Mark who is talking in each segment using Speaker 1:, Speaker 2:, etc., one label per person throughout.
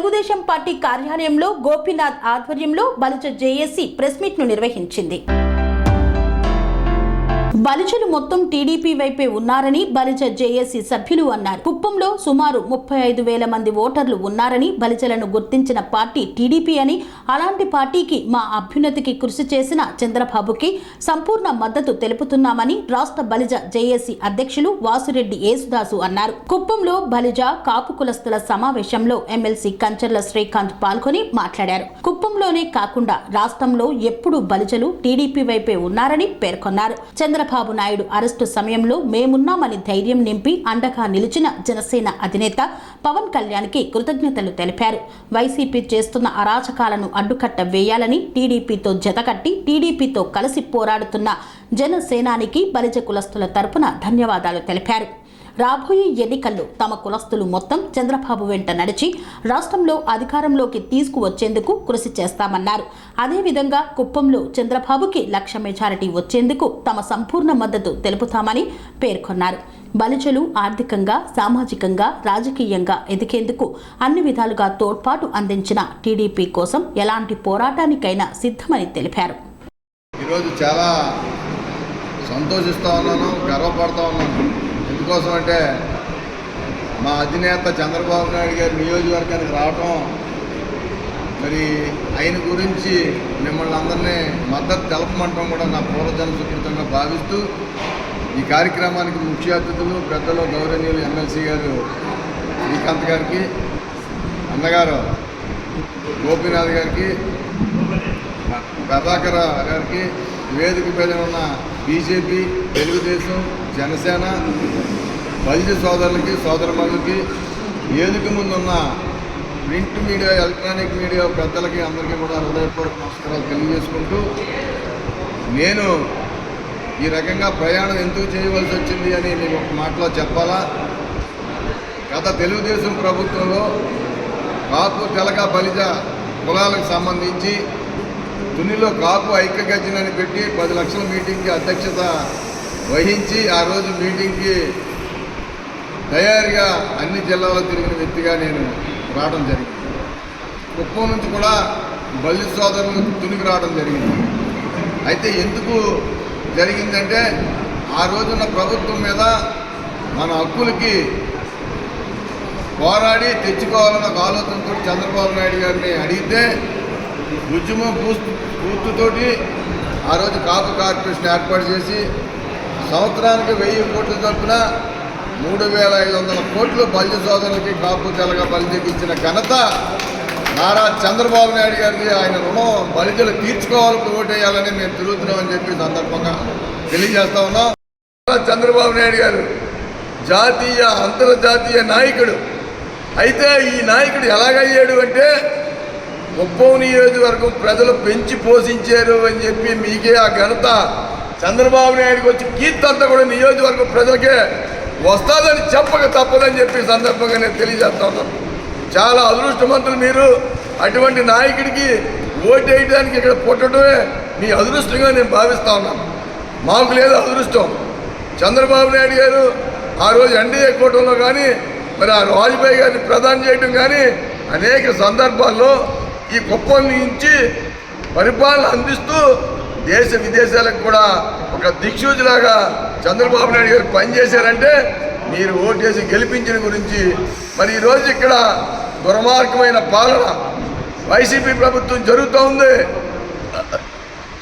Speaker 1: Telugu Desam party కార్యాలయంలో గోపీనాథ్ ఆధ్వర్యంలో బలుచ JAC press మీట్ను నిర్వహించింది. బలిజలు మొత్తం టీడీపీ వైపే ఉన్నారని బలిజ జేఏసీ సభ్యులు అన్నారు. కుప్పంలో సుమారు ముప్పై ఐదు వేల మంది ఓటర్లు ఉన్నారని బలిజలను గుర్తించిన పార్టీ టీడీపీ అని అలాంటి పార్టీకి మా అభ్యున్నతికి కృషి చేసిన చంద్రబాబుకి సంపూర్ణ మద్దతు తెలుపుతున్నామని రాష్ట్ర బలిజ జేఏసీ అధ్యక్షులు వాసురెడ్డి యేసుదాసు అన్నారు. కుప్పంలో బలిజ కాపు కులస్తుల సమావేశంలో ఎమ్మెల్సీ కంచర్ల శ్రీకాంత్ పాల్గొని మాట్లాడారు. కుప్పంలోనే కాకుండా రాష్ట్రంలో ఎప్పుడు బలిజలు టీడీపీ వైపే ఉన్నారని పేర్కొన్నారు. చంద్ర చంద్రబాబు నాయుడు అరెస్టు సమయంలో మేమున్నామని ధైర్యం నింపి అండగా నిలిచిన జనసేన అధినేత పవన్ కళ్యాణ్కి కృతజ్ఞతలు తెలిపారు. వైసీపీ చేస్తున్న అరాచకాలను అడ్డుకట్ట వేయాలని టీడీపీతో జతకట్టి టీడీపీతో కలిసి పోరాడుతున్న జనసేనానికి బలిజ కులస్తుల తరపున ధన్యవాదాలు తెలిపారు. రాబోయే ఎన్నికల్లో తమ కులస్తులు మొత్తం చంద్రబాబు వెంట నడిచి రాష్ట్రంలో అధికారంలోకి తీసుకువచ్చేందుకు కృషి చేస్తామన్నారు. అదేవిధంగా కుప్పంలో చంద్రబాబుకి లక్ష మెజారిటీ వచ్చేందుకు తమ సంపూర్ణ మద్దతు తెలుపుతామని పేర్కొన్నారు. బలిజలు ఆర్థికంగా సామాజికంగా రాజకీయంగా ఎదిగేందుకు అన్ని విధాలుగా తోడ్పాటు అందించిన టీడీపీ కోసం ఎలాంటి పోరాటానికైనా సిద్ధమని తెలిపారు.
Speaker 2: ఈరోజు చాలా సంతోషిస్తూ ఉన్నాను గర్వపడుతూ ఉన్నాను. ఎందుకోసం అంటే మా అధినేత చంద్రబాబు నాయుడు గారి నియోజకవర్గానికి రావటం మరి ఆయన గురించి మిమ్మల్ని అందరినీ మద్దతు తెలపమంటాం కూడా నా పూర్వజన్మ సుకృతంగా భావిస్తూ ఈ కార్యక్రమానికి ముఖ్య అతిథులు పెద్దలు గౌరవనీయులు ఎమ్మెల్సీ గారు శ్రీకాంత్ గారికి అన్నగారు గోపీనాథ్ గారికి ప్రభాకర్ గారికి వేదిక మీద ఉన్న బీజేపీ తెలుగుదేశం జనసేన బలిజ సోదరులకి సోదరమణులకి వేదిక ముందున్న ప్రింట్ మీడియా ఎలక్ట్రానిక్ మీడియా పెద్దలకి అందరికీ కూడా హృదయపూర్వక నమస్కారాలు తెలియజేసుకుంటూ నేను ఈ రకంగా ప్రయాణం ఎందుకు చేయవలసి వచ్చింది అని నేను ఒక మాటలో చెప్పాలా? గత తెలుగుదేశం ప్రభుత్వంలో కాపు తెలక బలిజ కులాలకు సంబంధించి తునిలో కాపు ఐక్యగర్జనని పెట్టి పది లక్షల మీటింగ్కి అధ్యక్షత వహించి ఆ రోజు మీటింగ్కి తయారుగా అన్ని జిల్లాలో తిరిగిన వ్యక్తిగా నేను రావడం జరిగింది. కుప్పం నుంచి కూడా బల్లి సోదరులు తునికి రావడం జరిగింది. అయితే ఎందుకు జరిగిందంటే ఆ రోజున ప్రభుత్వం మీద మన హక్కులకి పోరాడి తెచ్చుకోవాలన్న ఒక ఆలోచనతో చంద్రబాబు నాయుడు గారిని అడిగితే ఉద్యమం పూర్తితోటి ఆ రోజు కాపు కార్పొరేషన్ ఏర్పాటు చేసి సంవత్సరానికి వెయ్యి కోట్ల చొప్పున మూడు వేల ఐదు వందల కోట్లు బల్లి సోదరులకి కాపు తెలగ బలిజకి ఘనత నారా చంద్రబాబు నాయుడు గారికి ఆయన రుణం బలిజలు తీర్చుకోవాలని ఓటేయాలని మేము తిరుగుతున్నామని చెప్పి సందర్భంగా తెలియజేస్తా ఉన్నాం. చంద్రబాబు నాయుడు గారు జాతీయ అంతర్జాతీయ నాయకుడు. అయితే ఈ నాయకుడు ఎలాగయ్యాడు అంటే కుప్పం నియోజకవర్గం ప్రజలు పెంచి పోషించారు అని చెప్పి మీకే ఆ ఘనత. చంద్రబాబు నాయుడుకి వచ్చి కీర్తి అంతా కూడా నియోజకవర్గం ప్రజలకే వస్తుందని చెప్పక తప్పదని చెప్పి సందర్భంగా నేను తెలియజేస్తా ఉన్నాను. చాలా అదృష్టవంతులు మీరు. అటువంటి నాయకుడికి ఓటు వేయడానికి ఇక్కడ పుట్టడమే మీ అదృష్టంగా నేను భావిస్తా ఉన్నాను. మాకు లేదు అదృష్టం. చంద్రబాబు నాయుడు గారు ఆ రోజు ఎన్డీఏ కూటమిలో కానీ మరి ఆ వాజ్పేయి గారిని ప్రధాని చేయడం కానీ అనేక సందర్భాల్లో ఈ కుప్పం నుంచి పరిపాలన అందిస్తూ దేశ విదేశాలకు కూడా ఒక దిక్సూచిలాగా చంద్రబాబు నాయుడు గారు పనిచేశారంటే మీరు ఓటేసి గెలిపించిన గురించి మరి ఈరోజు ఇక్కడ దుర్మార్గమైన పాలన వైసీపీ ప్రభుత్వం జరుగుతూ ఉంది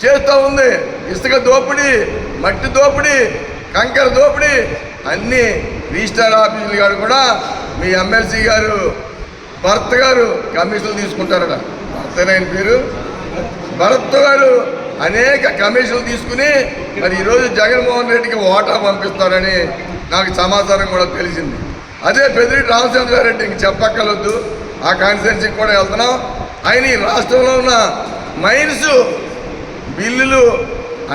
Speaker 2: చేస్తూ ఉంది. ఇసుక దోపిడీ మట్టి దోపిడీ కంకర దోపిడీ అన్ని రిజిస్టార్ ఆఫీసులు గారు కూడా మీ ఎమ్మెల్సీ గారు భరత్ గారు కమిషన్లు తీసుకుంటారట. భర్తనైన పేరు? భరత్ గారు అనేక కమిషన్లు తీసుకుని మరి ఈరోజు జగన్మోహన్ రెడ్డికి ఓటా పంపిస్తారని నాకు సమాచారం కూడా తెలిసింది. అదే పెద్దిరెడ్డి రామచంద్రారెడ్డి ఇంక చెప్పక్కర్లొద్దు ఆ కాన్స్టిట్యున్సీకి కూడా వెళ్తున్నాం. ఆయన ఈ రాష్ట్రంలో ఉన్న మైన్స్ బిల్లులు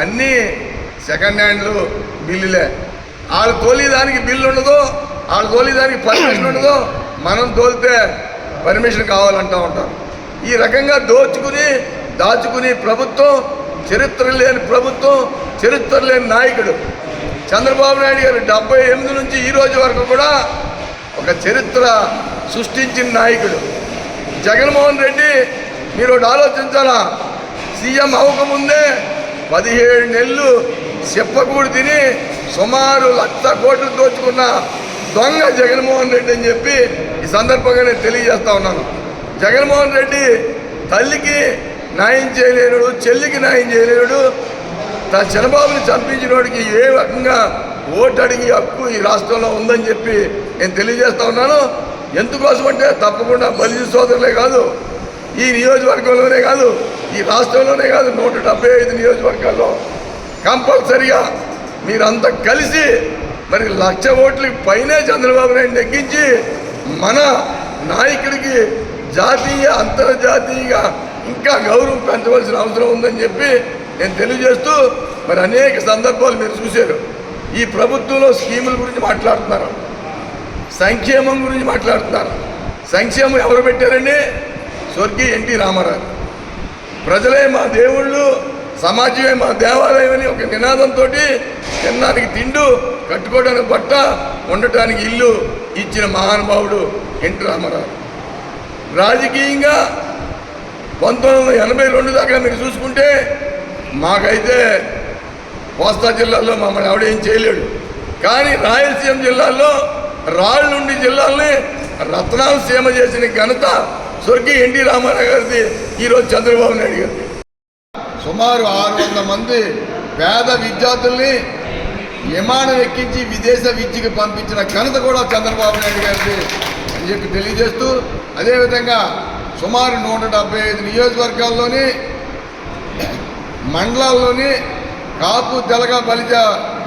Speaker 2: అన్నీ సెకండ్ హ్యాండ్లు బిల్లులే. వాళ్ళు తోలేదానికి బిల్లు ఉండదు వాళ్ళు తోలేదానికి పర్మిషన్ ఉండదు. మనం తోలితే పర్మిషన్ కావాలంటూ ఉంటాం. ఈ రకంగా దోచుకుని దాచుకుని ప్రభుత్వం చరిత్ర లేని ప్రభుత్వం చరిత్ర లేని నాయకుడు. చంద్రబాబు నాయుడు గారు డెబ్బై ఎనిమిది నుంచి ఈ రోజు వరకు కూడా ఒక చరిత్ర సృష్టించిన నాయకుడు. జగన్మోహన్ రెడ్డి మీరు ఒకటి ఆలోచించాలా? సీఎం అవ్వకముందే పదిహేడు నెలలు చెప్పకూడు తిని సుమారు లక్ష కోట్లు దోచుకున్న దొంగ జగన్మోహన్ రెడ్డి అని చెప్పి ఈ సందర్భంగా నేను తెలియజేస్తా ఉన్నాను. జగన్మోహన్ రెడ్డి తల్లికి న్యాయం చేయలేనుడు చెల్లికి న్యాయం చేయలేనుడు తన చంద్రబాబుని చంపించినోడికి ఏ రకంగా ఓటు అడిగి హక్కు ఈ రాష్ట్రంలో ఉందని చెప్పి నేను తెలియజేస్తా ఉన్నాను. ఎందుకోసం అంటే తప్పకుండా బలిజీ సోదరులే కాదు ఈ నియోజకవర్గంలోనే కాదు ఈ రాష్ట్రంలోనే కాదు నూట డెబ్బై ఐదు నియోజకవర్గాల్లో కంపల్సరిగా మీరంతా కలిసి మరి లక్ష ఓట్లకి పైనే చంద్రబాబు నాయుడు నెగ్గించి మన నాయకుడికి జాతీయ అంతర్జాతీయంగా ఇంకా గౌరవం పెంచవలసిన అవసరం ఉందని చెప్పి నేను తెలియజేస్తూ మరి అనేక సందర్భాలు మీరు చూశారు. ఈ ప్రభుత్వంలో స్కీముల గురించి మాట్లాడుతున్నారు. సంక్షేమం గురించి మాట్లాడుతున్నారు. సంక్షేమం ఎవరు పెట్టారండి? స్వర్గీయ ఎన్టీ రామారావు. ప్రజలే మా దేవుళ్ళు సమాజమే మా దేవాలయం అని ఒక నినాదంతో తినడానికి తిండు కట్టుకోవడానికి బట్ట ఉండటానికి ఇల్లు ఇచ్చిన మహానుభావుడు ఎన్టీ రామారావు. రాజకీయంగా పంతొమ్మిది వందల ఎనభై రెండు దాకా మీరు చూసుకుంటే మాకైతే కోస్తా జిల్లాలో మమ్మల్ని ఆవిడేం చేయలేడు. కానీ రాయలసీమ జిల్లాలో రాళ్ళుండి జిల్లాల్ని రత్నాలు సీమ చేసిన ఘనత స్వర్గీయ ఎన్టీ రామారావు గారిది ఈరోజు చంద్రబాబు నాయుడు గారిది. సుమారు ఆరు వందల మంది పేద విద్యార్థుల్ని విమానం ఎక్కించి విదేశ విద్యకు పంపించిన ఘనత కూడా చంద్రబాబు నాయుడు గారిది అని చెప్పి తెలియజేస్తూ అదేవిధంగా సుమారు నూట డెబ్బై ఐదు నియోజకవర్గాల్లోని మండలాల్లోని కాపు తెలగ బలిజ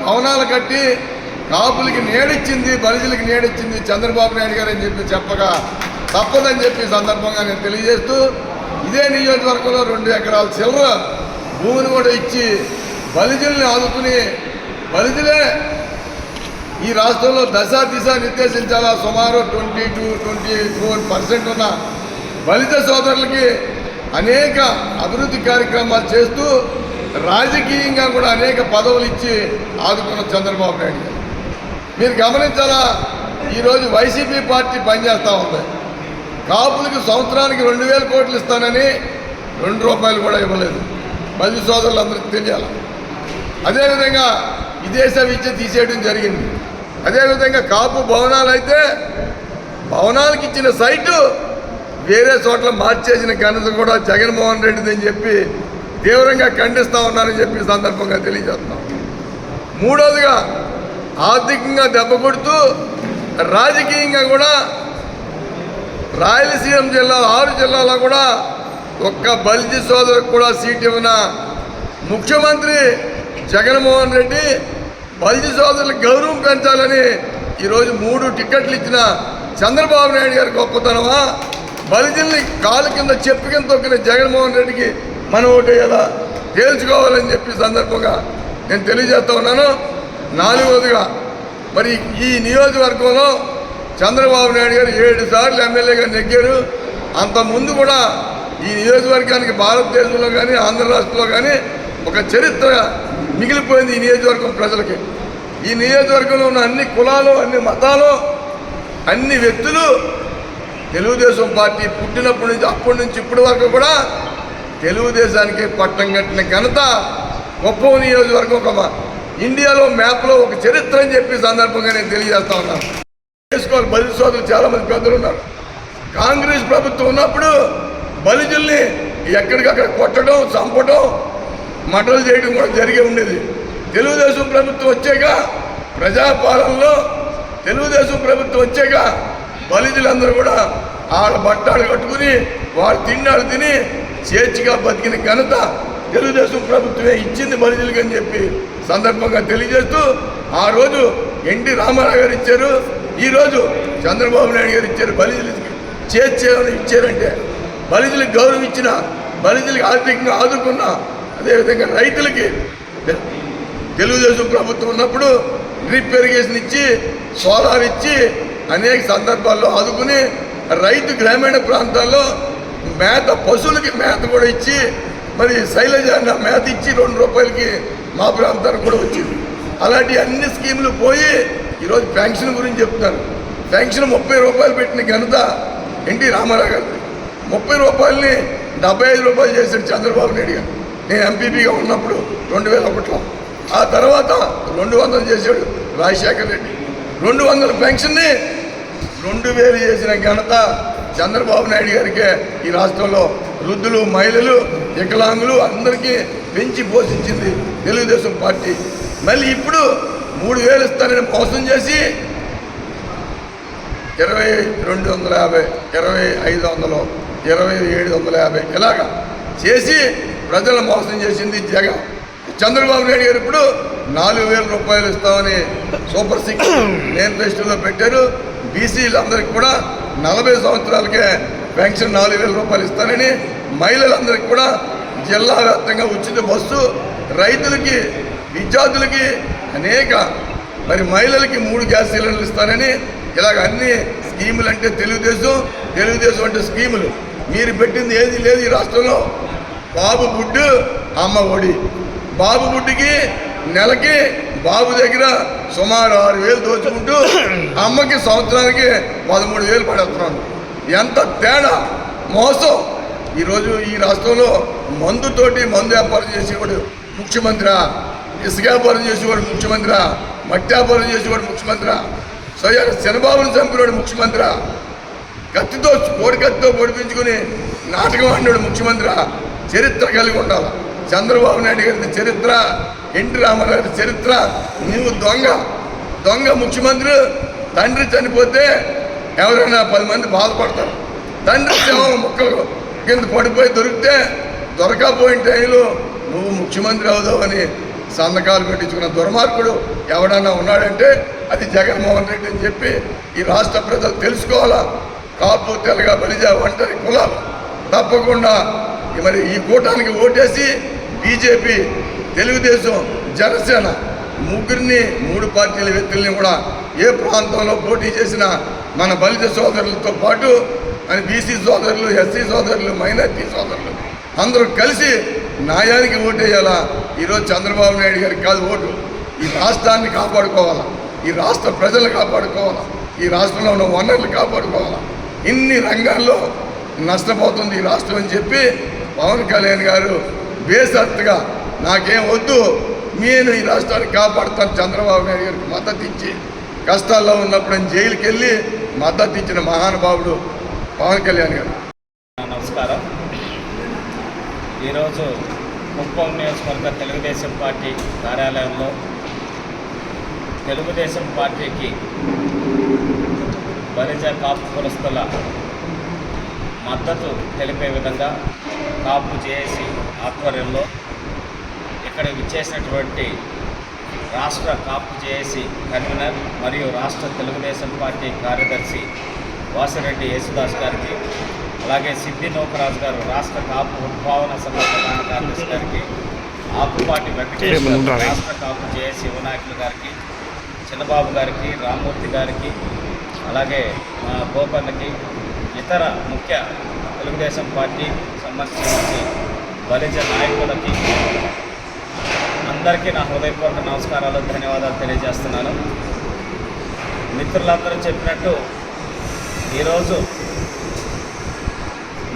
Speaker 2: భవనాలు కట్టి కాపులకి నేడిచ్చింది బలిజలకి నేడిచ్చింది చంద్రబాబు నాయుడు గారు అని చెప్పి చెప్పగా తప్పదని చెప్పి సందర్భంగా నేను తెలియజేస్తూ ఇదే నియోజకవర్గంలో రెండు ఎకరాల చిల్లర భూమిని కూడా ఇచ్చి బలిజల్ని ఆదుకుని బలిజలే ఈ రాష్ట్రంలో దశ దిశ నిర్దేశించాలా? సుమారు twenty two twenty four percent ఉన్న బలిత సోదరులకి అనేక అభివృద్ధి కార్యక్రమాలు చేస్తూ రాజకీయంగా కూడా అనేక పదవులు ఇచ్చి ఆదుకున్న చంద్రబాబు నాయుడు గారు. మీరు గమనించాలా? ఈరోజు వైసీపీ పార్టీ పనిచేస్తూ ఉంది. కాపులకు సంవత్సరానికి రెండు వేల కోట్లు ఇస్తానని రెండు రూపాయలు కూడా ఇవ్వలేదు. బలి సోదరులందరికీ తెలియాలి? అదేవిధంగా విదేశ విద్య తీసేయడం జరిగింది. అదేవిధంగా కాపు భవనాలు అయితే భవనాలకు ఇచ్చిన సైటు వేరే చోట్ల మార్చేసిన ఘనత కూడా జగన్మోహన్ రెడ్డిది అని చెప్పి తీవ్రంగా ఖండిస్తూ ఉన్నారని చెప్పి సందర్భంగా తెలియజేస్తాం మూడోదిగా ఆర్థికంగా దెబ్బ కొడుతూ రాజకీయంగా కూడా రాయలసీమ జిల్లా ఆరు జిల్లాలో కూడా ఒక్క బలిజీ సోదరుకు కూడా సీట్ ఇవ్వన ముఖ్యమంత్రి జగన్మోహన్ రెడ్డి బలిజీ సోదరుల గౌరవం పెంచాలని ఈరోజు మూడు టికెట్లు ఇచ్చిన చంద్రబాబు నాయుడు గారి గొప్పతనమా? బలిజల్ని కాలు కింద చెప్పు కింద తొక్కిన జగన్మోహన్ రెడ్డికి మనం ఓటేయాలా? తేల్చుకోవాలని చెప్పి సందర్భంగా నేను తెలియజేస్తా ఉన్నాను. నాలుగవదిగా మరి ఈ నియోజకవర్గంలో చంద్రబాబు నాయుడు గారు ఏడు సార్లు ఎమ్మెల్యేగా నెగ్గారు. అంత ముందు కూడా ఈ నియోజకవర్గానికి భారతదేశంలో కానీ ఆంధ్ర రాష్ట్రంలో కానీ ఒక చరిత్ర మిగిలిపోయింది ఈ నియోజకవర్గం ప్రజలకి. ఈ నియోజకవర్గంలో ఉన్న అన్ని కులాలు అన్ని మతాలు అన్ని వ్యక్తులు తెలుగుదేశం పార్టీ పుట్టినప్పటి నుంచి అప్పటి నుంచి ఇప్పటి వరకు కూడా తెలుగుదేశానికి పట్టం కట్టిన ఘనత గొప్ప నియోజకవర్గం ఒక ఇండియాలో మ్యాప్లో ఒక చరిత్ర అని చెప్పి సందర్భంగా నేను తెలియజేస్తా ఉన్నాను. చేసుకోవాలి బలి సోదరులు చాలామంది పెద్దలు ఉన్నారు. కాంగ్రెస్ ప్రభుత్వం ఉన్నప్పుడు బలిజుల్ని ఎక్కడికక్కడ కొట్టడం చంపడం మటలు చేయడం కూడా జరిగే ఉండేది. తెలుగుదేశం ప్రభుత్వం వచ్చాక ప్రజాపాలనలో తెలుగుదేశం ప్రభుత్వం వచ్చాక బలిజులందరూ కూడా వాళ్ళ బట్టాలు కట్టుకుని వాళ్ళు తిన్నాడు తిని స్వేచ్ఛగా బతికిన ఘనత తెలుగుదేశం ప్రభుత్వమే ఇచ్చింది బలిజులకి అని చెప్పి సందర్భంగా తెలియజేస్తూ ఆ రోజు ఎన్టీ రామారావు గారు ఇచ్చారు ఈరోజు చంద్రబాబు నాయుడు గారు ఇచ్చారు బలిజులకి. చేర్చేమని ఇచ్చారంటే బలిజులకు గౌరవం ఇచ్చిన బలిజులకి ఆర్థికంగా ఆదుకున్న అదేవిధంగా రైతులకి తెలుగుదేశం ప్రభుత్వం ఉన్నప్పుడు డ్రిప్ ఇరిగేషన్ ఇచ్చి సోలార్ ఇచ్చి అనేక సందర్భాల్లో ఆదుకుని రైతు గ్రామీణ ప్రాంతాల్లో మేత పశువులకి మేత కూడా ఇచ్చి మరి శైలజ మేత ఇచ్చి రెండు రూపాయలకి మా ప్రాంతానికి కూడా వచ్చింది. అలాంటి అన్ని స్కీములు పోయి ఈరోజు పెన్షన్ గురించి చెప్తున్నారు. పెన్షన్ ముప్పై రూపాయలు పెట్టిన ఘనత ఎన్టీ రామారావు ముప్పై రూపాయలని డెబ్బై ఐదు రూపాయలు చేశాడు చంద్రబాబు నాయుడు గారు. నేను ఎంపీపీగా ఉన్నప్పుడు రెండు వేల ఒకటిలో. ఆ తర్వాత రెండు వందలు చేశాడు రాజశేఖర్ రెడ్డి. రెండు వందల పెన్షన్ని రెండు వేలు చేసిన ఘనత చంద్రబాబు నాయుడు గారికే ఈ రాష్ట్రంలో వృద్ధులు మహిళలు వికలాంగులు అందరికీ పెంచి పోషించింది తెలుగుదేశం పార్టీ. మళ్ళీ ఇప్పుడు మూడు వేలు ఇస్తానని మోసం చేసి ఇరవై రెండు వందల యాభై ఇరవై ఐదు వందలు ఇరవై ఏడు వందల యాభై ఇలాగ చేసి ప్రజలను మోసం చేసింది జగన్. చంద్రబాబు నాయుడు గారు ఇప్పుడు నాలుగు వేల రూపాయలు ఇస్తామని సూపర్ సిక్స్ మేనిఫెస్టోలో పెట్టారు. బీసీలందరికీ కూడా నలభై సంవత్సరాలకే పెన్షన్ నాలుగు వేల రూపాయలు ఇస్తానని మహిళలందరికీ కూడా జిల్లా వ్యాప్తంగా ఉచిత బస్సు రైతులకి విద్యార్థులకి అనేక మరి మహిళలకి మూడు గ్యాస్ సిలిండర్లు ఇస్తానని ఇలాగ అన్ని స్కీములు అంటే తెలుగుదేశం తెలుగుదేశం అంటే స్కీములు. మీరు పెట్టింది ఏది లేదు ఈ రాష్ట్రంలో. బాబు బుడ్డు అమ్మ ఒడి. బాబు బుడ్డికి నెలకి బాబు దగ్గర సుమారు ఆరు వేలు దోచుకుంటూ అమ్మకి సంవత్సరానికి పదమూడు వేలు పడేస్తున్నాను ఎంత తేడా మోసం. ఈరోజు ఈ రాష్ట్రంలో మందుతోటి మందు వ్యాపారం చేసేవాడు ముఖ్యమంత్రి ఇసుక వ్యాపారం చేసేవాడు ముఖ్యమంత్రి మట్టి వ్యాపారం చేసేవాడు ముఖ్యమంత్రి స్వయం చంద్రబాబును చంపినవాడు ముఖ్యమంత్రి కత్తితో కోడి కత్తితో పొడిపించుకుని నాటకం ఆడినాడు ముఖ్యమంత్రి చరిత్ర కలిగి ఉండాలి. చంద్రబాబు నాయుడు గారి చరిత్ర ఎన్టీ రామారావు చరిత్ర నువ్వు దొంగ దొంగ ముఖ్యమంత్రి తండ్రి చనిపోతే ఎవరైనా పది మంది బాధపడతారు. తండ్రి శవం ముక్కలు కింద పడిపోయి దొరికితే దొరకపోయిన టైంలో నువ్వు ముఖ్యమంత్రి అవుదావని సంతకాలు పెట్టించుకున్న దుర్మార్గుడు ఎవడన్నా ఉన్నాడంటే అది జగన్మోహన్ రెడ్డి అని చెప్పి ఈ రాష్ట్ర ప్రజలు తెలుసుకోవాలా? కాపు తెలగ బలిజ ఒంటరి కులాలు. తప్పకుండా ఈ మరి ఈ కూటానికి ఓటేసి బీజేపీ తెలుగుదేశం జనసేన ముగ్గురిని మూడు పార్టీల వ్యక్తుల్ని కూడా ఏ ప్రాంతంలో పోటీ చేసినా మన బలిత సోదరులతో పాటు మన బీసీ సోదరులు ఎస్సీ సోదరులు మైనార్టీ సోదరులు అందరూ కలిసి న్యాయానికి ఓటేయాలా? ఈరోజు చంద్రబాబు నాయుడు గారికి కాదు ఓటు. ఈ రాష్ట్రాన్ని కాపాడుకోవాలా? ఈ రాష్ట్ర ప్రజలు కాపాడుకోవాలా? ఈ రాష్ట్రంలో ఉన్న వనరులు కాపాడుకోవాలా? ఇన్ని రంగాల్లో నష్టపోతుంది ఈ రాష్ట్రం అని చెప్పి పవన్ కళ్యాణ్ గారు బేసత్తుగా నాకేం వద్దు. నేను ఈ రాష్ట్రాన్ని కాపాడుతాను చంద్రబాబు నాయుడు గారికి మద్దతు ఇచ్చి కష్టాల్లో ఉన్నప్పుడు నేను జైలుకి వెళ్ళి మద్దతు ఇచ్చిన మహానుభావుడు పవన్ కళ్యాణ్ గారు.
Speaker 3: నమస్కారం. ఈరోజు కుప్పం నియోజకవర్గ తెలుగుదేశం పార్టీ కార్యాలయంలో తెలుగుదేశం పార్టీకి బలిజ కాపు కులస్తుల మద్దతు తెలిపే విధంగా కాపు చేసి ఆధ్వర్యంలో ఇక్కడ విచ్చేసినటువంటి రాష్ట్ర కాపు జేఏసీ కన్వీనర్ మరియు రాష్ట్ర తెలుగుదేశం పార్టీ కార్యదర్శి వాసిరెడ్డి యేసుదాస్ గారికి అలాగే సిద్ధి నూకరాజు గారు రాష్ట్ర కాపు ఉద్భావన సంఘ ప్రధాన కార్యదర్శి గారికి ఆకుపాటి వెంకటేశ్వర రాష్ట్ర కాపు జేఏసీ యువనాయకులు గారికి చిన్నబాబు గారికి రామ్మూర్తి గారికి అలాగే మా గోపన్నకి ఇతర ముఖ్య తెలుగుదేశం పార్టీ సంబంధించి బలిజ నాయకులకి అందరికీ నా హృదయపూర్వక నమస్కారాలు ధన్యవాదాలు తెలియజేస్తున్నాను. మిత్రులందరూ చెప్పినట్టు ఈరోజు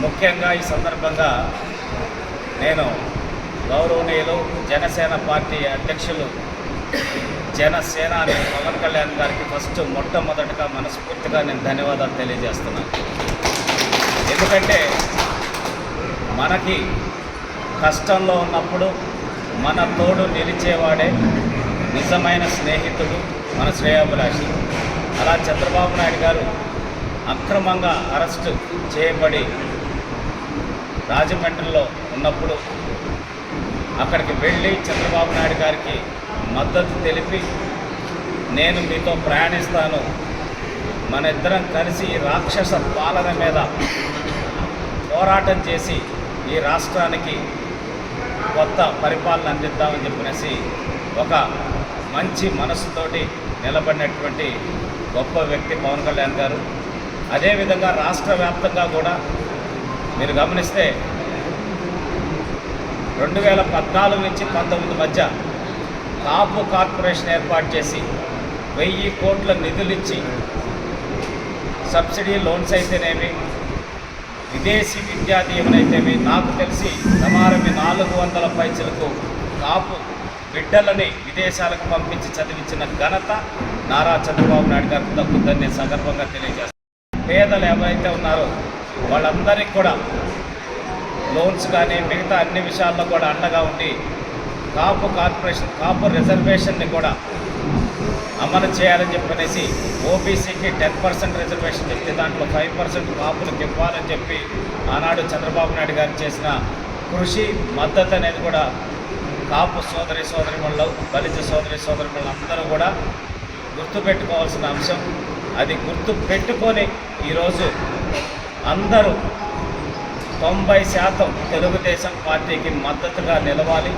Speaker 3: ముఖ్యంగా ఈ సందర్భంగా నేను గౌరవనీయులు జనసేన పార్టీ అధ్యక్షులు జనసేన అనే పవన్ కళ్యాణ్ గారికి ఫస్ట్ మొట్టమొదటిగా మనస్ఫూర్తిగా నేను ధన్యవాదాలు తెలియజేస్తున్నాను. ఎందుకంటే మనకి కష్టంలో ఉన్నప్పుడు మన తోడు నిలిచేవాడే నిజమైన స్నేహితుడు మన శ్రేయాభిలాషి. అలా చంద్రబాబు నాయుడు గారు అక్రమంగా అరెస్టు చేయబడి రాజమండ్రిలో ఉన్నప్పుడు అక్కడికి వెళ్ళి చంద్రబాబు నాయుడు గారికి మద్దతు తెలిపి నేను మీతో ప్రయాణిస్తాను. మన ఇద్దరం కలిసి ఈ రాక్షస పాలన మీద పోరాటం చేసి ఈ రాష్ట్రానికి కొత్త పరిపాలన అందిద్దామని చెప్పినేసి ఒక మంచి మనసుతోటి నిలబడినటువంటి గొప్ప వ్యక్తి పవన్ కళ్యాణ్ గారు. అదేవిధంగా రాష్ట్ర వ్యాప్తంగా కూడా మీరు గమనిస్తే రెండు వేల పద్నాలుగు నుంచి పంతొమ్మిది మధ్య కాపు కార్పొరేషన్ ఏర్పాటు చేసి వెయ్యి కోట్ల నిధులిచ్చి సబ్సిడీ లోన్స్ అయితేనేమి విదేశీ విద్యా దీవెనైతేమి? నాకు తెలిసి సుమారు నాలుగు వందల పైసలకు కాపు బిడ్డలని విదేశాలకు పంపించి చదివించిన ఘనత నారా చంద్రబాబు నాయుడు గారికి దక్కుతుందని నేను సందర్భంగా తెలియజేస్తాను పేదలు ఎవరైతే ఉన్నారో వాళ్ళందరికీ కూడా లోన్స్ కానీ మిగతా అన్ని విషయాల్లో కూడా అండగా ఉండి కాపు కార్పొరేషన్ కాపు రిజర్వేషన్ని కూడా అమలు చేయాలని చెప్పనేసి ఓబీసీకి టెన్ పర్సెంట్ రిజర్వేషన్ చెప్తే దాంట్లో ఫైవ్ పర్సెంట్ కాపులకు ఇవ్వాలని చెప్పి ఆనాడు చంద్రబాబు నాయుడు గారు చేసిన కృషి మద్దతు అనేది కూడా కాపు సోదరి సోదరి వాళ్ళు బలిజ సోదరి సోదరి అందరూ కూడా గుర్తుపెట్టుకోవాల్సిన అంశం. అది గుర్తు పెట్టుకొని ఈరోజు అందరూ తొంభై శాతం తెలుగుదేశం పార్టీకి మద్దతుగా నిలవాలి.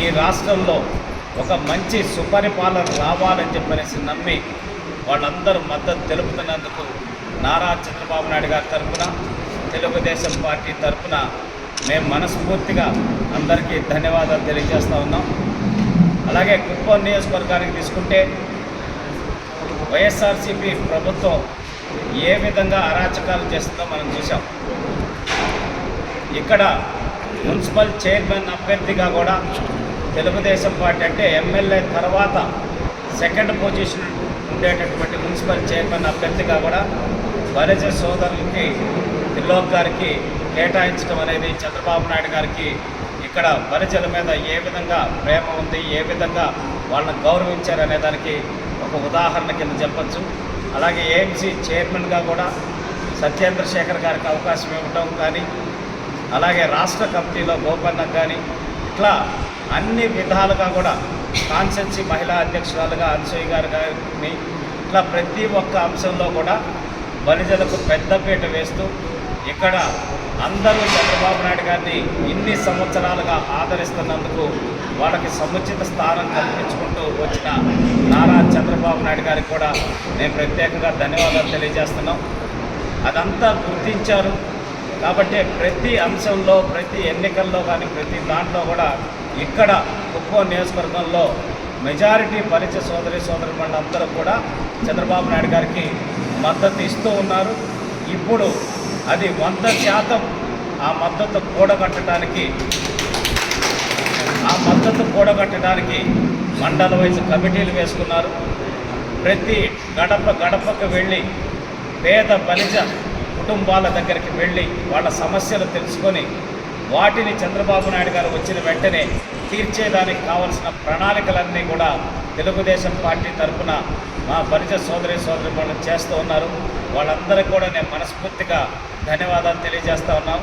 Speaker 3: ఈ రాష్ట్రంలో ఒక మంచి సుపరిపాలన రావాలని చెప్పనేసి నమ్మి వాళ్ళందరూ మద్దతు తెలుపుతున్నందుకు నారా చంద్రబాబు నాయుడు గారి తరఫున తెలుగుదేశం పార్టీ తరఫున మేము మనస్ఫూర్తిగా అందరికీ ధన్యవాదాలు తెలియజేస్తూ ఉన్నాం. అలాగే కుప్పం నియోజకవర్గానికి తీసుకుంటే వైఎస్ఆర్సీపీ ప్రభుత్వం ఏ విధంగా అరాచకాలు చేస్తుందో మనం చూసాం ఇక్కడ మున్సిపల్ చైర్మన్ అభ్యర్థిగా కూడా తెలుగుదేశం పార్టీ అంటే ఎమ్మెల్యే తర్వాత సెకండ్ పొజిషన్ ఉండేటటువంటి మున్సిపల్ చైర్మన్ అభ్యర్థిగా కూడా బలిజ సోదరులకి తిల్లోక్ గారికి కేటాయించడం అనేది చంద్రబాబు నాయుడు గారికి ఇక్కడ బలిజల మీద ఏ విధంగా ప్రేమ ఉంది ఏ విధంగా వాళ్ళని గౌరవించారనే దానికి ఒక ఉదాహరణ కింద చెప్పచ్చు. అలాగే ఏఎంసీ చైర్మన్గా కూడా సత్యేంద్ర శేఖర్ గారికి అవకాశం ఇవ్వటం కానీ అలాగే రాష్ట్ర కమిటీలో గోపన్న కానీ ఇట్లా అన్ని విధాలుగా కూడా కాన్సెన్సీ మహిళా అధ్యక్షురాలుగా అన్సూయ గారు గారిని ఇట్లా ప్రతి ఒక్క అంశంలో కూడా బలిజలకు పెద్దపీట వేస్తూ ఇక్కడ అందరూ చంద్రబాబు నాయుడు గారిని ఇన్ని సంవత్సరాలుగా ఆదరిస్తున్నందుకు వాళ్ళకి సముచిత స్థానం కల్పించుకుంటూ వచ్చిన నారా చంద్రబాబు నాయుడు గారికి కూడా నేను ప్రత్యేకంగా ధన్యవాదాలు తెలియజేస్తున్నాం. అదంతా గుర్తించారు. కాబట్టి ప్రతి అంశంలో ప్రతి ఎన్నికల్లో కానీ ప్రతి దాంట్లో కూడా ఇక్కడ కుప్పం నియోజకవర్గంలో మెజారిటీ పరిచయ సోదరి సోదరి అందరూ కూడా చంద్రబాబు నాయుడు గారికి మద్దతు ఇస్తూ ఉన్నారు. ఇప్పుడు అది వంద శాతం ఆ మద్దతు కూడగట్టడానికి ఆ మద్దతు కూడగట్టడానికి మండల వైజ్ కమిటీలు వేసుకున్నారు. ప్రతి గడప గడపకు వెళ్ళి పేద బలిజ కుటుంబాల దగ్గరికి వెళ్ళి వాళ్ళ సమస్యలు తెలుసుకొని వాటిని చంద్రబాబు నాయుడు గారు వచ్చిన వెంటనే తీర్చేదానికి కావలసిన ప్రణాళికలన్నీ కూడా తెలుగుదేశం పార్టీ తరఫున మా బలిజ సోదరి సోదరి వాళ్ళు చేస్తూ ఉన్నారు. వాళ్ళందరికీ కూడా నేను మనస్ఫూర్తిగా ధన్యవాదాలు తెలియజేస్తూ ఉన్నాం.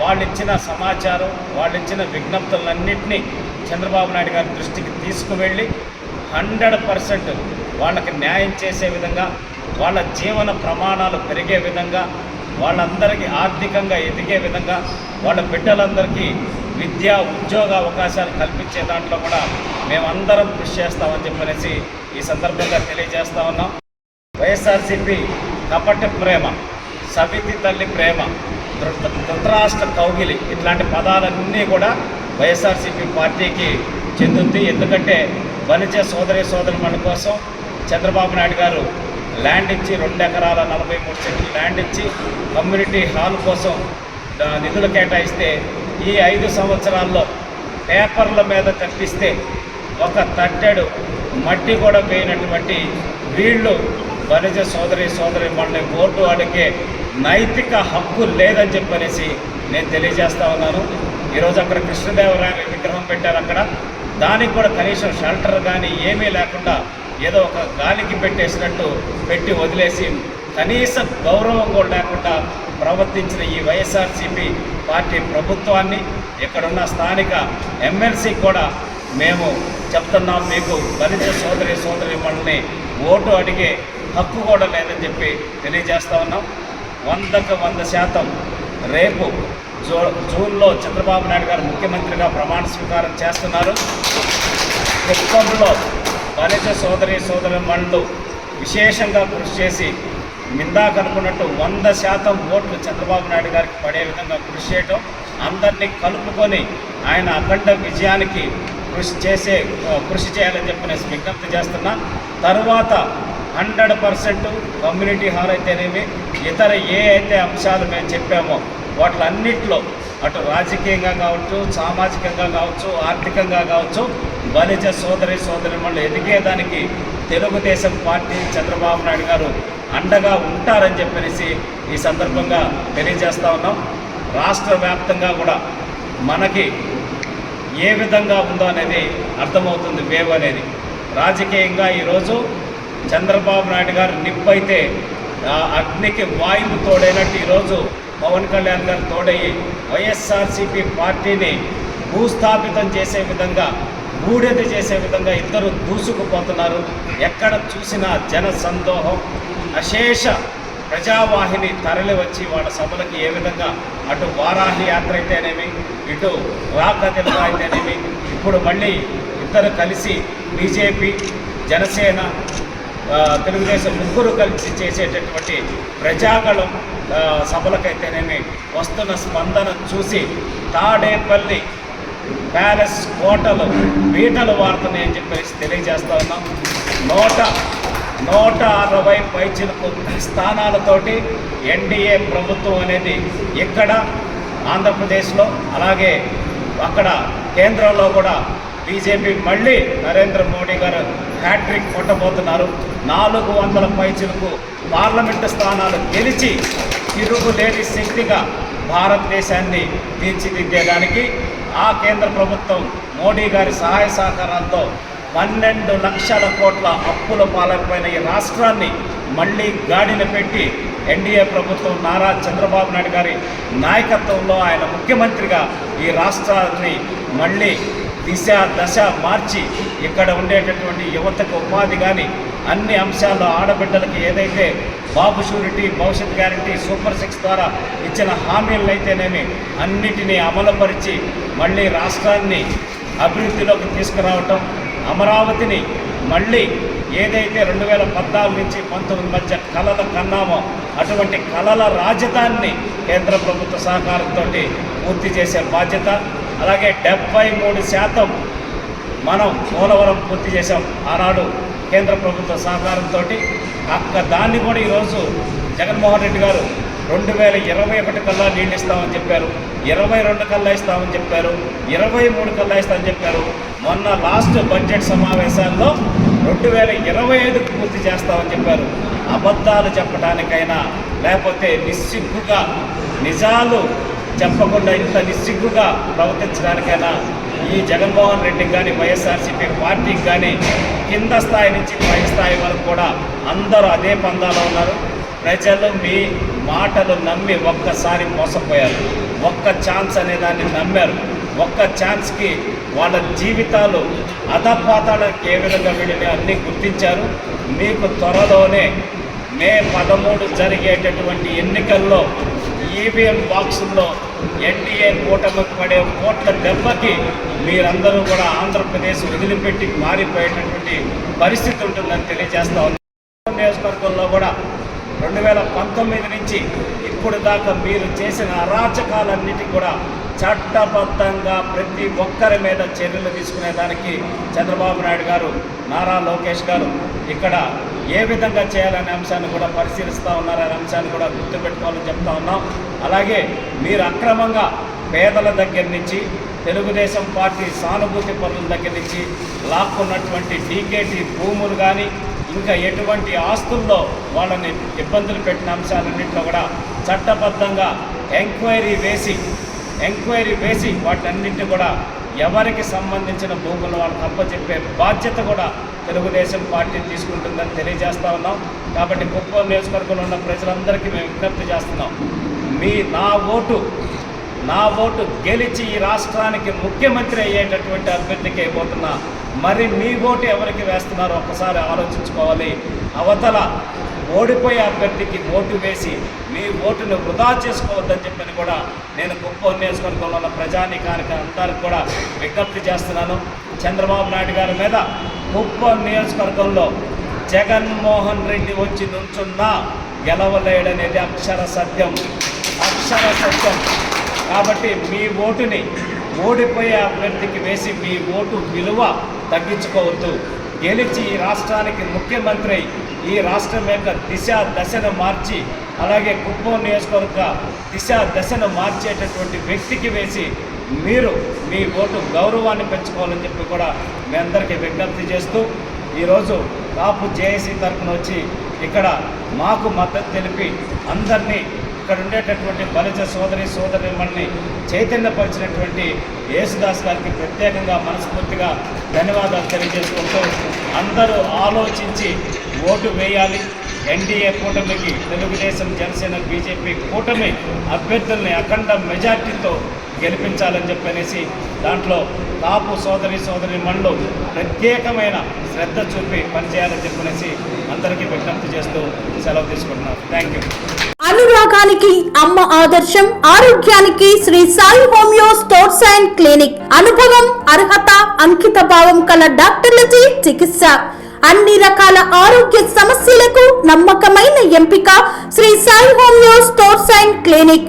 Speaker 3: వాళ్ళు ఇచ్చిన సమాచారం వాళ్ళు ఇచ్చిన విజ్ఞప్తులన్నింటినీ చంద్రబాబు నాయుడు గారి దృష్టికి తీసుకువెళ్ళి హండ్రెడ్ పర్సెంట్ వాళ్ళకి న్యాయం చేసే విధంగా వాళ్ళ జీవన ప్రమాణాలు పెరిగే విధంగా వాళ్ళందరికీ ఆర్థికంగా ఎదిగే విధంగా వాళ్ళ బిడ్డలందరికీ విద్యా ఉద్యోగ అవకాశాలు కల్పించే దాంట్లో కూడా మేమందరం కృషి చేస్తామని చెప్పనేసి ఈ సందర్భంగా తెలియజేస్తా ఉన్నాం. వైఎస్ఆర్సీపీ కపట ప్రేమ సవితి తల్లి ప్రేమ ధృత ధృతరాష్ట్ర కౌగిలి ఇట్లాంటి పదాలన్నీ కూడా వైఎస్ఆర్సీపీ పార్టీకి చెందుతుంది ఎందుకంటే వనిజ సోదరి సోదరుల కోసం చంద్రబాబు నాయుడు గారు ల్యాండ్ ఇచ్చి రెండు ఎకరాల నలభై మూడు సెంట్లు ల్యాండ్ ఇచ్చి కమ్యూనిటీ హాల్ కోసం నిధులు కేటాయిస్తే ఈ ఐదు సంవత్సరాల్లో పేపర్ల మీద తప్పిస్తే ఒక తట్టెడు మట్టి కూడా పోయినటువంటి వీళ్ళు వనిజ సోదరి సోదరి మనల్ని బోర్డు అడిగే నైతిక హక్కు లేదని చెప్పనేసి నేను తెలియజేస్తా ఉన్నాను. ఈరోజు అక్కడ కృష్ణదేవరాయ విగ్రహం పెట్టారు అక్కడ. దానికి కూడా కనీసం షెల్టర్ కానీ ఏమీ లేకుండా ఏదో ఒక గాలికి పెట్టేసినట్టు పెట్టి వదిలేసి కనీస గౌరవం కూడా లేకుండా ప్రవర్తించిన ఈ వైఎస్ఆర్సీపీ పార్టీ ప్రభుత్వాన్ని ఇక్కడున్న స్థానిక ఎమ్మెల్సీ కూడా మేము చెప్తున్నాం మీకు దళిత సోదరి సోదరి మనల్ని ఓటు అడిగే హక్కు కూడా లేదని చెప్పి తెలియజేస్తా ఉన్నాం. వందకు వంద శాతం రేపు జూ జూన్లో చంద్రబాబు నాయుడు గారు ముఖ్యమంత్రిగా ప్రమాణ స్వీకారం చేస్తున్నారు. కుప్పంలో దళిత సోదరి సోదరి మండలు విశేషంగా కృషి చేసి మిందాక అనుకున్నట్టు వంద శాతం ఓట్లు చంద్రబాబు నాయుడు గారికి పడే విధంగా కృషి చేయటం అందరినీ కలుపుకొని ఆయన అఖండ విజయానికి కృషి చేసే కృషి చేయాలని చెప్పి విజ్ఞప్తి చేస్తున్నా. తరువాత హండ్రెడ్ పర్సెంట్ కమ్యూనిటీ హాల్ అయితేనేమి ఇతర ఏ అయితే అంశాలు మేము చెప్పామో వాటిలన్నింటిలో అటు రాజకీయంగా కావచ్చు సామాజికంగా కావచ్చు ఆర్థికంగా కావచ్చు బలిజ సోదరి సోదరిమణులు ఎదిగేదానికి తెలుగుదేశం పార్టీ చంద్రబాబు నాయుడు గారు అండగా ఉంటారని చెప్పేసి ఈ సందర్భంగా తెలియజేస్తూ ఉన్నాం. రాష్ట్ర వ్యాప్తంగా కూడా మనకి ఏ విధంగా ఉందో అనేది అర్థమవుతుంది వేవ్ అనేది. రాజకీయంగా ఈరోజు చంద్రబాబు నాయుడు గారు నిప్పైతే అగ్నికి వాయువు తోడైనట్టు ఈరోజు పవన్ కళ్యాణ్ గారు తోడయ్యి వైఎస్ఆర్సీపీ పార్టీని భూస్థాపితం చేసే విధంగా బూడిద చేసే విధంగా ఇద్దరు దూసుకుపోతున్నారు. ఎక్కడ చూసినా జన సందోహం. అశేష ప్రజావాహిని తరలి వచ్చి వాళ్ళ సభలకు ఏ విధంగా అటు వారాహి యాత్ర అయితేనేమి ఇటు రాక అయితేనేమి ఇప్పుడు మళ్ళీ ఇద్దరు కలిసి బీజేపీ జనసేన తెలుగుదేశం ముగ్గురు కలిసి చేసేటటువంటి ప్రజాగళం సభలకైతేనేమి వస్తున్న స్పందన చూసి తాడేపల్లి ప్యాలెస్ కోటలు పీటలు వాడుతున్నాయి అని చెప్పేసి తెలియజేస్తా ఉన్నాం. నూట నూట అరవై పైచిలకు స్థానాలతోటి ఎన్డీఏ ప్రభుత్వం అనేది ఇక్కడ ఆంధ్రప్రదేశ్లో అలాగే అక్కడ కేంద్రంలో కూడా బీజేపీ మళ్ళీ నరేంద్ర మోడీ గారు హ్యాట్రిక్ కొట్టబోతున్నారు. నాలుగు వందల పైచులకు పార్లమెంటు స్థానాలు గెలిచి తిరుగులేని శక్తిగా భారతదేశాన్ని తీర్చిదిద్దేదానికి ఆ కేంద్ర ప్రభుత్వం మోడీ గారి సహాయ సహకారాలతో పన్నెండు లక్షల కోట్ల అప్పుల పాలైపోయిన ఈ రాష్ట్రాన్ని మళ్ళీ గాడిన పెట్టి ఎన్డీఏ ప్రభుత్వం నారా చంద్రబాబు నాయుడు గారి నాయకత్వంలో ఆయన ముఖ్యమంత్రిగా ఈ రాష్ట్రాన్ని మళ్ళీ దిశ దశ మార్చి ఇక్కడ ఉండేటటువంటి యువతకు ఉపాధి కానీ అన్ని అంశాల్లో ఆడబిడ్డలకి ఏదైతే బాబు షూరిటీ భవిష్యత్ గ్యారంటీ సూపర్ సిక్స్ ద్వారా ఇచ్చిన హామీలనైతేనేమి అన్నిటినీ అమలుపరిచి మళ్ళీ రాష్ట్రాన్ని అభివృద్ధిలోకి తీసుకురావటం అమరావతిని మళ్ళీ ఏదైతే రెండు వేల పద్నాలుగు నుంచి పంతొమ్మిది మధ్య కళల కన్నామో అటువంటి కళల రాజధానిని కేంద్ర ప్రభుత్వ సహకారంతో పూర్తి చేసే బాధ్యత అలాగే డెబ్బై మూడు శాతం మనం పోలవరం పూర్తి చేసాం ఆనాడు కేంద్ర ప్రభుత్వ సహకారంతో అక్క దాన్ని కూడా ఈరోజు జగన్మోహన్ రెడ్డి గారు రెండు వేల ఇరవై ఒకటి కల్లా నీళ్ళు ఇస్తామని చెప్పారు. ఇరవై రెండు కల్లా ఇస్తామని చెప్పారు. ఇరవై మూడు కల్లా ఇస్తామని చెప్పారు. మొన్న లాస్ట్ బడ్జెట్ సమావేశాల్లో రెండు వేల ఇరవై ఐదుకు పూర్తి చేస్తామని చెప్పారు. అబద్ధాలు చెప్పడానికైనా లేకపోతే నిస్సిగ్గుగా నిజాలు చెప్పకుండా ఇంత నిస్సిగ్గుగా ప్రవర్తించడానికైనా ఈ జగన్మోహన్ రెడ్డికి కానీ వైఎస్ఆర్సీపీ పార్టీకి కానీ కింద స్థాయి నుంచి పై స్థాయి వరకు కూడా అందరూ అదే పందాలో ఉన్నారు. ప్రజలు మీ మాటలు నమ్మి ఒక్కసారి మోసపోయారు. ఒక్క ఛాన్స్ అనే దాన్ని నమ్మారు. ఒక్క ఛాన్స్కి వాళ్ళ జీవితాలు అధపాతాలకు ఏ విధంగా వీళ్ళని అన్నీ గుర్తించారు. మీకు త్వరలోనే మే పదమూడు జరిగేటటువంటి ఎన్నికల్లో ఈవీఎం బాక్సుల్లో ఎన్డీఏ కూటమికి పడే కోట్ల దెబ్బకి మీరందరూ కూడా ఆంధ్రప్రదేశ్ వదిలిపెట్టి మారిపోయేటటువంటి పరిస్థితి ఉంటుందని తెలియజేస్తా ఉన్నాం. నియోజకవర్గంలో కూడా రెండు వేల పంతొమ్మిది నుంచి ఇప్పుడు దాకా మీరు చేసిన అరాచకాలన్నిటి కూడా చట్టబద్ధంగా ప్రతి ఒక్కరి మీద చర్యలు తీసుకునేదానికి చంద్రబాబు నాయుడు గారు నారా లోకేష్ గారు ఇక్కడ ఏ విధంగా చేయాలనే అంశాన్ని కూడా పరిశీలిస్తూ ఉన్నారనే అంశాన్ని కూడా గుర్తుపెట్టుకోవాలని చెప్తా ఉన్నాం. అలాగే మీరు అక్రమంగా పేదల దగ్గర నుంచి తెలుగుదేశం పార్టీ సానుభూతి పనుల దగ్గర నుంచి లాక్కున్నటువంటి డీకేటీ భూములు కానీ ఇంకా ఎటువంటి ఆస్తుల్లో వాళ్ళని ఇబ్బందులు పెట్టిన అంశాలన్నింటిలో కూడా చట్టబద్ధంగా ఎంక్వైరీ వేసి ఎంక్వైరీ వేసి వాటన్నింటినీ కూడా ఎవరికి సంబంధించిన భూములు వాళ్ళకి అప్పచెప్పే బాధ్యత కూడా తెలుగుదేశం పార్టీ తీసుకుంటుందని తెలియజేస్తూ ఉన్నాం. కాబట్టి కుప్పం నియోజకవర్గంలో ఉన్న ప్రజలందరికీ మేము విజ్ఞప్తి చేస్తున్నాం. మీ నా ఓటు నా ఓటు గెలిచి ఈ రాష్ట్రానికి ముఖ్యమంత్రి అయ్యేటటువంటి అభ్యర్థికి అయిపోతున్నా మరి మీ ఓటు ఎవరికి వేస్తున్నారో ఒక్కసారి ఆలోచించుకోవాలి. అవతల ఓడిపోయే అభ్యర్థికి ఓటు వేసి మీ ఓటును వృధా చేసుకోవద్దని చెప్పని కూడా నేను కుప్పం నియోజకవర్గంలో ఉన్న ప్రజానీకానికి అందరికి కూడా విజ్ఞప్తి చేస్తున్నాను. చంద్రబాబు నాయుడు గారి మీద కుప్పం నియోజకవర్గంలో జగన్మోహన్ రెడ్డి వచ్చి నుంచున్నా గెలవలేడనేది అక్షర సత్యం. అక్షర సత్యం. కాబట్టి మీ ఓటుని ఓడిపోయే అభ్యర్థికి వేసి మీ ఓటు విలువ తగ్గించుకోవద్దు. గెలిచి ఈ రాష్ట్రానికి ముఖ్యమంత్రి అయి ఈ రాష్ట్రం యొక్క దిశ దశను మార్చి అలాగే కుప్పం నియోజకవర్గ దిశ దశను మార్చేటటువంటి వ్యక్తికి వేసి మీరు మీ ఓటు గౌరవాన్ని పెంచుకోవాలని చెప్పి కూడా మీ అందరికీ విజ్ఞప్తి చేస్తూ ఈరోజు కాపు జేఏసీ తరఫున వచ్చి ఇక్కడ మాకు మద్దతు తెలిపి అందరినీ ఇక్కడ ఉండేటటువంటి బలిజ సోదరి సోదరిమణ్ణి చైతన్యపరిచినటువంటి యేసుదాస్ గారికి ప్రత్యేకంగా మనస్ఫూర్తిగా ధన్యవాదాలు తెలియజేసుకుంటూ అందరూ ఆలోచించి ఓటు వేయాలి. ఎన్డీఏ కూటమికి తెలుగుదేశం జనసేన బీజేపీ కూటమి అభ్యర్థుల్ని అఖండ మెజార్టీతో గెలిపించాలని చెప్పనేసి దాంట్లో కాపు సోదరి సోదరి మణులు ప్రత్యేకమైన శ్రద్ధ చూపి పనిచేయాలని చెప్పనేసి అందరికీ విజ్ఞప్తి చేస్తూ సెలవు తీసుకుంటున్నాను థ్యాంక్ యూ
Speaker 4: అనురాగానికి అమ్మ ఆదర్శం ఆరోగ్యానికి Sri Sai homeo stores and clinic. అనుభవం అర్హత అంకిత భావం కల డాక్టర్లచే చికిత్స. అన్ని రకాల ఆరోగ్య సమస్యలకు నమ్మకమైన ఎంపిక Sri Sai homeo stores and clinic.